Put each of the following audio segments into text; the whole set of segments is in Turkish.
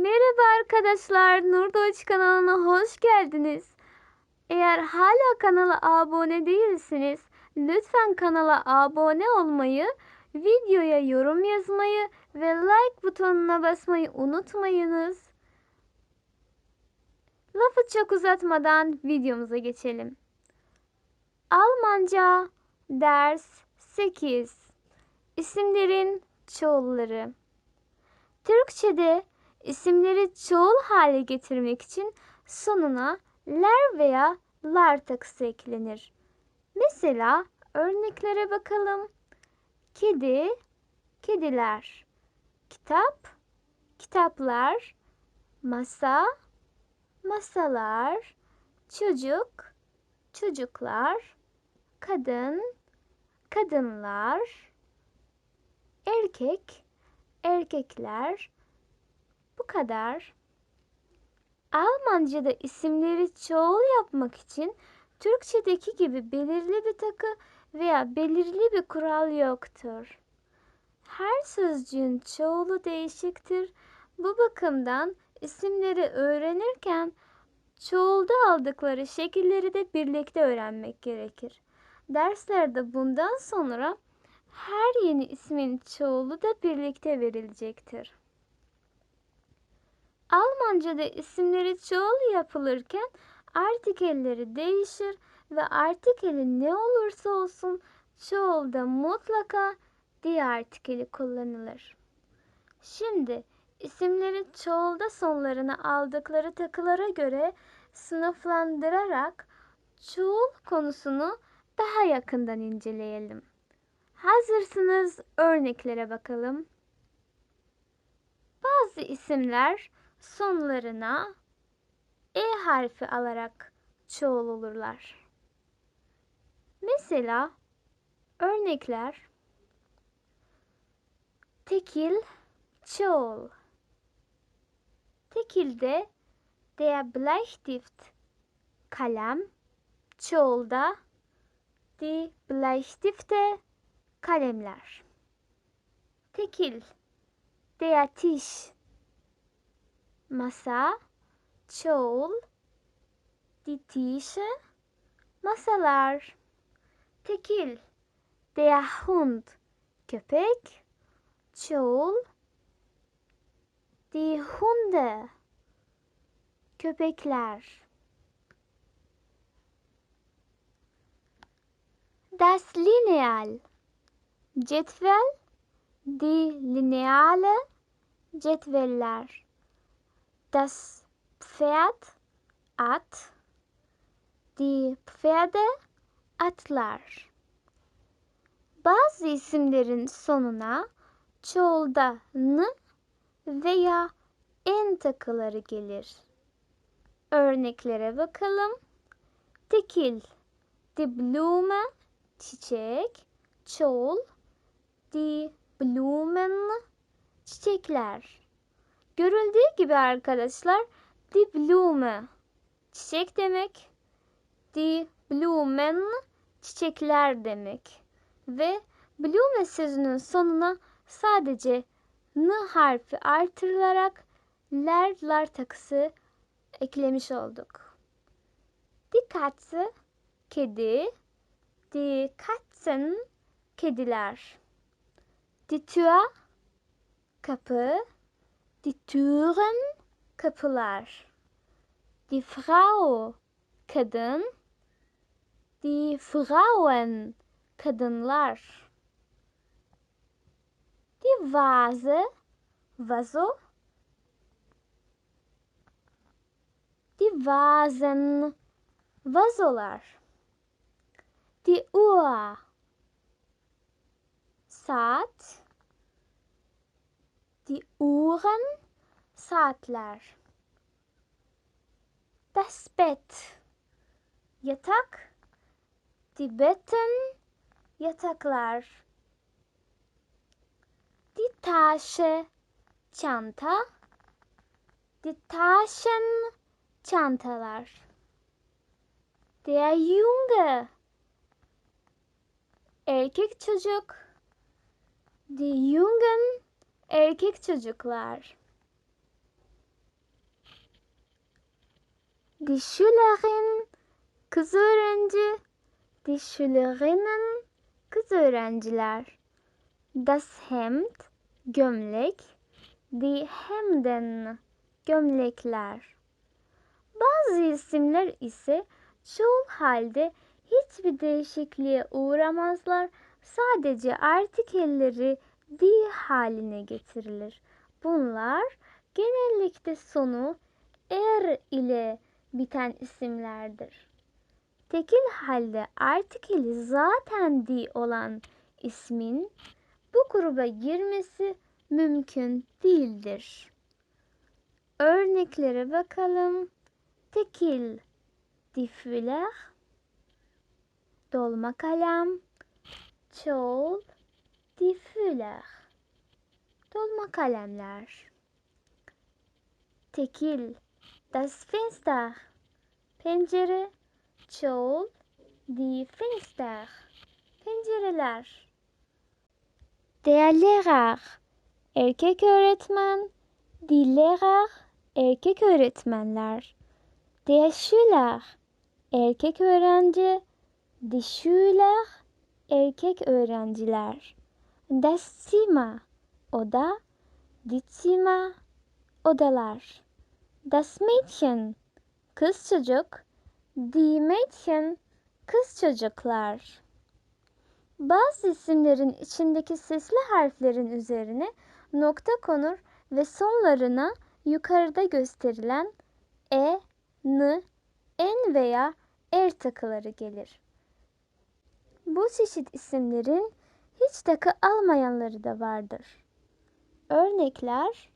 Merhaba arkadaşlar, Nur Doğuş kanalına hoş geldiniz. Eğer hala kanala abone değilsiniz, lütfen kanala abone olmayı, videoya yorum yazmayı ve like butonuna basmayı unutmayınız. Lafı çok uzatmadan videomuza geçelim. Almanca ders 8 İsimlerin çoğulları Türkçe'de isimleri çoğul hale getirmek için sonuna ler veya lar takısı eklenir. Mesela örneklere bakalım. Kedi, kediler. Kitap, kitaplar. Masa, masalar. Çocuk, çocuklar. Kadın, kadınlar. Erkek, erkekler. Kadar. Almanca'da isimleri çoğul yapmak için Türkçedeki gibi belirli bir takı veya belirli bir kural yoktur. Her sözcüğün çoğulu değişiktir. Bu bakımdan isimleri öğrenirken çoğulda aldıkları şekilleri de birlikte öğrenmek gerekir. Derslerde bundan sonra her yeni ismin çoğulu da birlikte verilecektir. Almanca'da isimleri çoğul yapılırken artikelleri değişir ve artikeli ne olursa olsun çoğulda mutlaka di artikeli kullanılır. Şimdi isimleri çoğulda sonlarına aldıkları takılara göre sınıflandırarak çoğul konusunu daha yakından inceleyelim. Hazırsınız örneklere bakalım. Bazı isimler sonlarına e harfi alarak çoğul olurlar. Mesela örnekler tekil çoğul. Tekilde der Bleistift kalem, çoğulda die Bleistifte kalemler. Tekil der Tisch masa, çoğul, Tische, masalar. Tekil, der Hund, köpek, çoğul, die Hunde, köpekler. Das Lineal, cetvel, die lineale cetveller. Das Pferd, at, die Pferde, atlar. Bazı isimlerin sonuna çoğulda n veya n takıları gelir. Örneklere bakalım. Tekil, die Blume, çiçek, çoğul, die Blumen, çiçekler. Görüldüğü gibi arkadaşlar die Blume çiçek demek. Die Blumen çiçekler demek. Ve Blume sözünün sonuna sadece n harfi artırılarak ler lar takısı eklemiş olduk. Die kedi, die kediler. Die Tür kapı, Die Türen kapılar. Die Frau kadın. Die Frauen kadınlar. Die Vase vazo. Die Vasen vazolar. Die Uhr saat die Uhren, saatler. Das Bett, yatak. Die Betten, yataklar. Die Tasche, çanta. Die Taschen, çantalar. Der Junge, erkek çocuk. Die Jungen, erkek çocuklar. Die Schülerin kız öğrenci. Die Schülerinnen kız öğrenciler. Das Hemd gömlek. Die Hemden gömlekler. Bazı isimler ise çoğul halde hiçbir değişikliğe uğramazlar. Sadece artikelleri di haline getirilir. Bunlar genellikle sonu er ile biten isimlerdir. Tekil halde artikeli zaten di olan ismin bu gruba girmesi mümkün değildir. Örneklere bakalım. Tekil, difüler, dolma kalem, çoğul, difüler, dolma kalemler. Tekil, das Fenster, pencere, çoğul, die Fenster, pencereler. Der Lehrer, erkek öğretmen, die Lehrer, erkek öğretmenler. Der Schüler, erkek öğrenci, die Schüler, erkek öğrenciler. Zimmer, oda, Zimmer, odalar. Das Mädchen, kız çocuk, die Mädchen, kız çocuklar. Bazı isimlerin içindeki sesli harflerin üzerine nokta konur ve sonlarına yukarıda gösterilen e, n, n veya er takıları gelir. Bu çeşit isimlerin hiç takı almayanları da vardır. Örnekler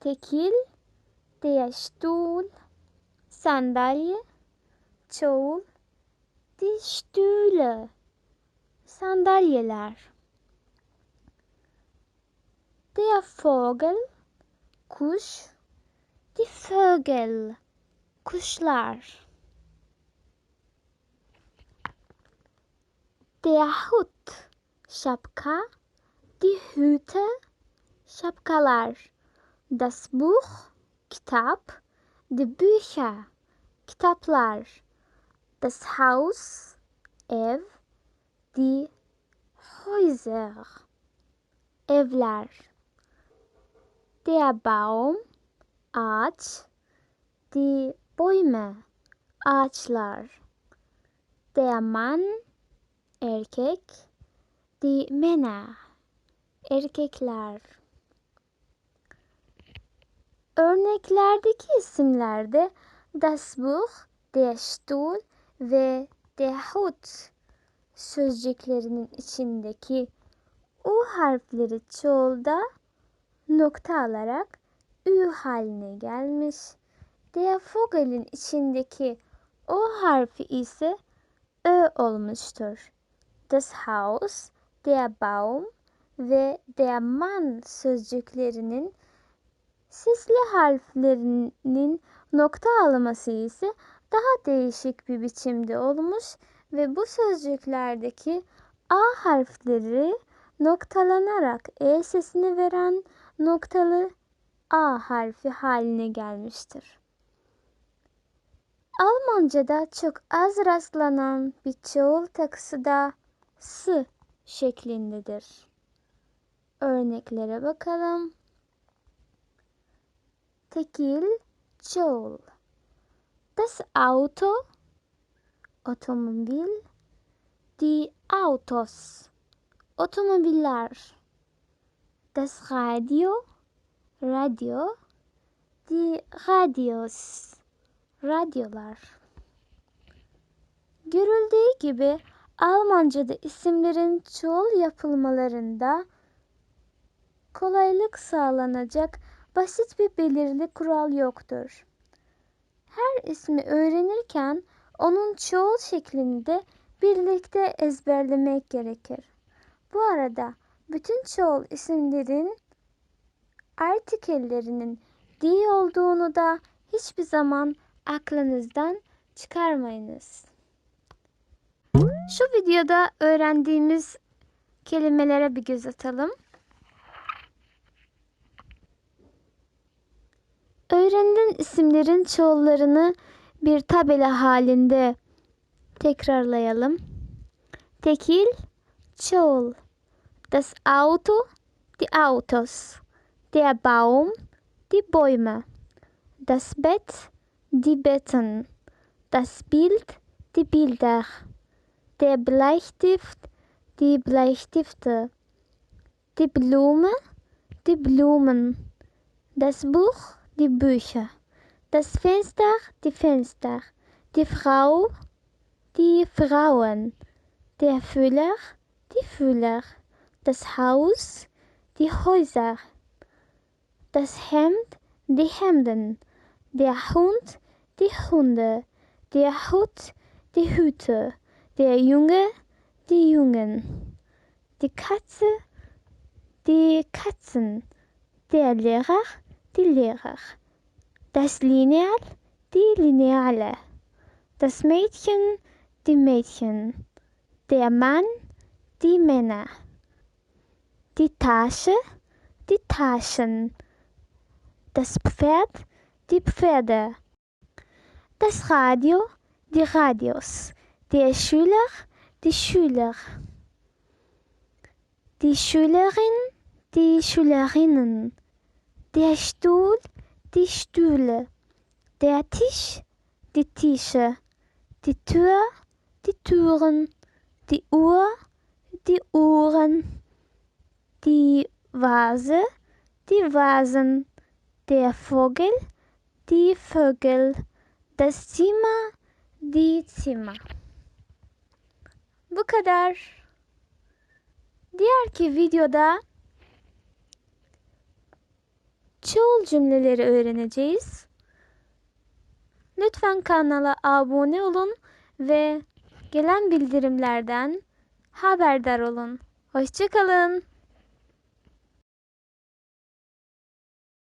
tekil, der Stuhl, sandalye, çoğul, die Stühle, sandalyeler. Der Vogel, kuş, die Vögel, kuşlar. Der Hut, şapka, die Hüte, şapkalar. Das Buch, kitap, die Bücher, kitaplar. Das Haus, ev, die Häuser, evler. Der Baum, ağaç, die Bäume, ağaçlar. Der Mann, erkek, die Männer, erkekler. Örneklerdeki isimlerde das Buch, der Stuhl ve der Hut sözcüklerinin içindeki U harfleri çoğulda nokta alarak Ü haline gelmiş. Der Vogel'in içindeki O harfi ise Ö olmuştur. Das Haus, der Baum ve der Mann sözcüklerinin sesli harflerinin nokta alması ise daha değişik bir biçimde olmuş ve bu sözcüklerdeki A harfleri noktalanarak E sesini veren noktalı A harfi haline gelmiştir. Almanca'da çok az rastlanan bir çoğul takısı da s şeklindedir. Örneklere bakalım. Tekil, çoğul. Das Auto, otomobil. Die Autos, otomobiller. Das Radio, radyo. Die Radios, radyolar. Görüldüğü gibi Almanca'da isimlerin çoğul yapılmalarında kolaylık sağlanacak basit bir belirli kural yoktur. Her ismi öğrenirken onun çoğul şeklini de birlikte ezberlemek gerekir. Bu arada bütün çoğul isimlerin artikellerinin di olduğunu da hiçbir zaman aklınızdan çıkarmayınız. Şu videoda öğrendiğimiz kelimelere bir göz atalım. Öğrenilen isimlerin çoğullarını bir tabela halinde tekrarlayalım. Tekil, çoğul. Das Auto, die Autos. Der Baum, die Bäume. Das Bett, die Betten. Das Bild, die Bilder. Der Bleistift, die Bleistifte. Die Blume, die Blumen. Das Buch, die Bücher. Das Fenster, die Fenster. Die Frau, die Frauen. Der Füller, die Füller. Das Haus, die Häuser. Das Hemd, die Hemden. Der Hund, die Hunde. Der Hut, die Hüte. Der Junge, die Jungen. Die Katze, die Katzen. Der Lehrer, die Lehrer. Das Lineal, die Lineale. Das Mädchen, die Mädchen. Der Mann, die Männer. Die Tasche, die Taschen. Das Pferd, die Pferde. Das Radio, die Radios. Der Schüler, die Schüler. Die Schülerin, die Schülerinnen. Der Stuhl, die Stühle. Der Tisch, die Tische. Die Tür, die Türen. Die Uhr, die Uhren. Die Vase, die Vasen. Der Vogel, die Vögel. Das Zimmer, die Zimmer. Bu kadar. Diğerki videoda çoğul cümleleri öğreneceğiz. Lütfen kanala abone olun ve gelen bildirimlerden haberdar olun. Hoşçakalın.